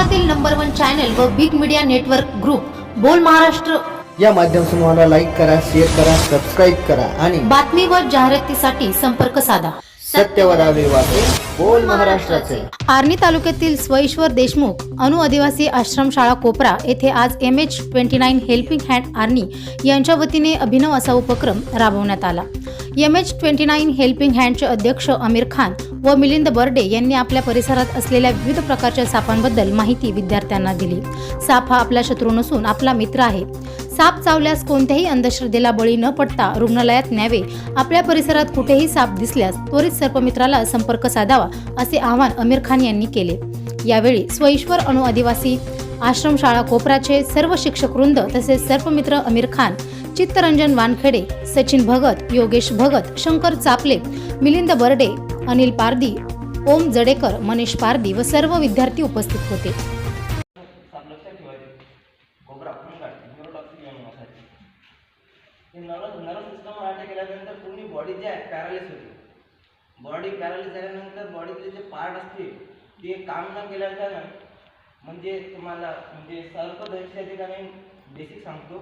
महाराष्ट्रातील number one channel व big media network group Bol Maharashtra. या माध्यम समूहाला लाईक करा शेअर करा सबस्क्राईब करा आणि बातमी व जाहिरातीसाठी संपर्क साधा. सत्यवर वाचे बोल महाराष्ट्राचे. आर्णी तालुक्यातील स्वईश्वर देशमुख अनु आदिवासी आश्रमशाळा कोपरा येथे आज M H twenty nine helping hand Arni यांच्या वतीने अभिनव असा उपक्रम राबवण्यात आला. M H twenty nine helping हँडचे अध्यक्ष आमिर खान व मिलिंद बर्डे यांनी आपल्या परिसरात असलेल्या विविध प्रकारच्या सापांबद्दल माहिती विद्यार्थ्यांना दिली. साप हा आपला शत्रू नसून आपला मित्र आहे. साप चावल्यास कोणत्याही अंधश्रद्धेला बळी न पडता रुग्णालयात न्यावे आपल्या परिसरात कुठेही साप दिसल्यास त्वरित सर्पमित्राला संपर्क साधावा असे आवाहन आमिर खान यांनी केले. यावेळी स्वईश्वर अणु आदिवासी आश्रमशाळा कोपराचे सर्व शिक्षक वृंद तसेच सर्पमित्र आमिर खान चित्तरंजन वानखेडे सचिन भगत योगेश भगत शंकर चापले मिलिंद बर्डे अनिल पारदी ओम जडेकर मनीष पारदी व सर्व विद्यार्थी उपस्थित होते. बॉडी जे आहे पॅरालिस होते. बॉडी पॅरालिस झाल्यानंतर बॉडीतले जे पार्ट असतील ते काम न केल्याच्यानं म्हणजे तुम्हाला म्हणजे सर्पदंशाचे ठिकाणी बेसिक सांगतो.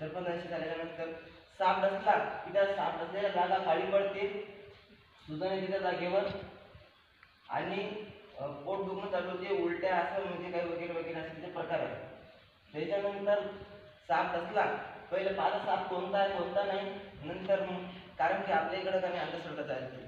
सर्पनाशी झाल्यानंतर साप डसला की त्या साप डसलेल्या जागा खाली पडते सुजाने तिच्या जागेवर. आणि पोट दुखणं चालू होते उलट्या असं म्हणजे काही वगैरे वगैरे असे ते प्रकार आहे त्याच्यानंतर साप डसला पहिले पाहिलं साप कोणता आहे कोणता नाही नंतर मग कारण की आपल्या इकडं काही अंधश्रद्धा चालते.